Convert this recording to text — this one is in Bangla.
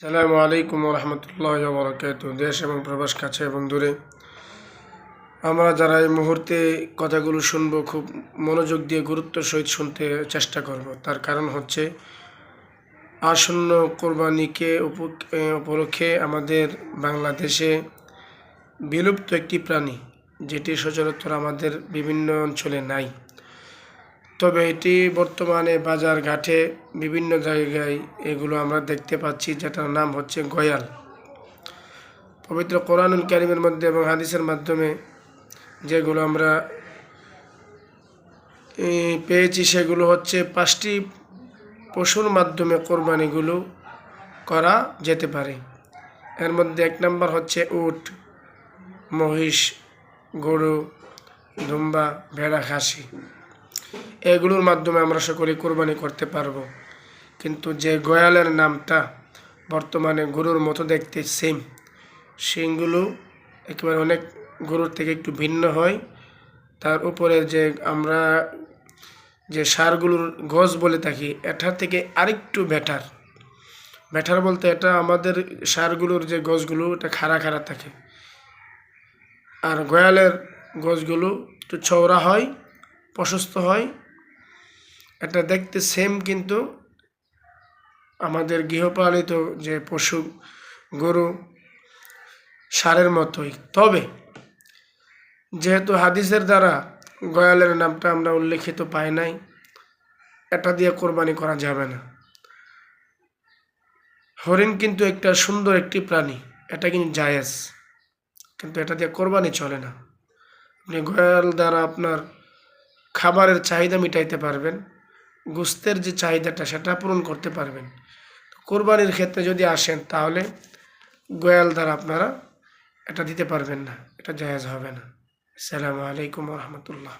সালামু আলাইকুম রহমতুল্লাহ বরকাত দেশ এবং প্রবাস কাছে এবং দূরে। আমরা যারা এই মুহূর্তে কথাগুলো শুনব, খুব মনোযোগ দিয়ে গুরুত্ব সহিত শুনতে চেষ্টা করব। তার কারণ হচ্ছে, আসন্ন কোরবানিকে উপ- উপলক্ষে আমাদের বাংলাদেশে বিলুপ্ত একটি প্রাণী, যেটি সচরাচর আমাদের বিভিন্ন অঞ্চলে নাই। তবে এটি বর্তমানে বাজার ঘাটে বিভিন্ন জায়গায় এগুলো আমরা দেখতে পাচ্ছি, যেটার নাম হচ্ছে গয়াল। পবিত্র কোরআনুল কারিমের মধ্যে এবং হাদিসের মাধ্যমে যেগুলো আমরা পেয়েছি, সেগুলো হচ্ছে পাঁচটি পশুর মাধ্যমে কোরবানিগুলো করা যেতে পারে। এর মধ্যে এক নম্বর হচ্ছে উট, মহিষ, গরু, দুম্বা, ভেড়া, খাসি। এগুলোর মাধ্যমে আমরা সকলে কোরবানি করতে পারব। কিন্তু যে গয়ালের নামটা বর্তমানে গরুর মতো দেখতে সেম সেগুলো একেবারে অনেক গরুর থেকে একটু ভিন্ন হয়। তার উপরে যে আমরা যে সারগুলোর গজ বলে থাকি এটার থেকে আরেকটু বেটার বেটার বলতে এটা আমাদের সারগুলোর যে গছগুলো এটা খাড়া খাড়া থাকে। আর গয়ালের গছগুলো একটু চওড়া হয় প্রশস্ত হয়। এটা দেখতে সেম কিন্তু আমাদের গৃহপালিত যে পশু, গরু, সারের মতোই। তবে যেহেতু হাদিসের দ্বারা গয়ালের নামটা আমরা উল্লেখিত পাই নাই, এটা দিয়ে কোরবানি করা যাবে না। হরিণ কিন্তু একটা সুন্দর একটি প্রাণী, এটা কিন্তু জায়েজ। কিন্তু এটা দিয়ে কোরবানি চলে না। আপনি গয়াল দ্বারা আপনার খাবারের চাহিদা মিটাইতে পারবেন, গুস্তের যে চাহিদাটা সেটা পূরণ করতে পারবেন। কোরবানির ক্ষেত্রে যদি আসেন তাহলে গোয়াল দ্বারা আপনারা এটা দিতে পারবেন না, এটা জায়েজ হবে না। আসসালামু আলাইকুম রহমতুল্লাহ।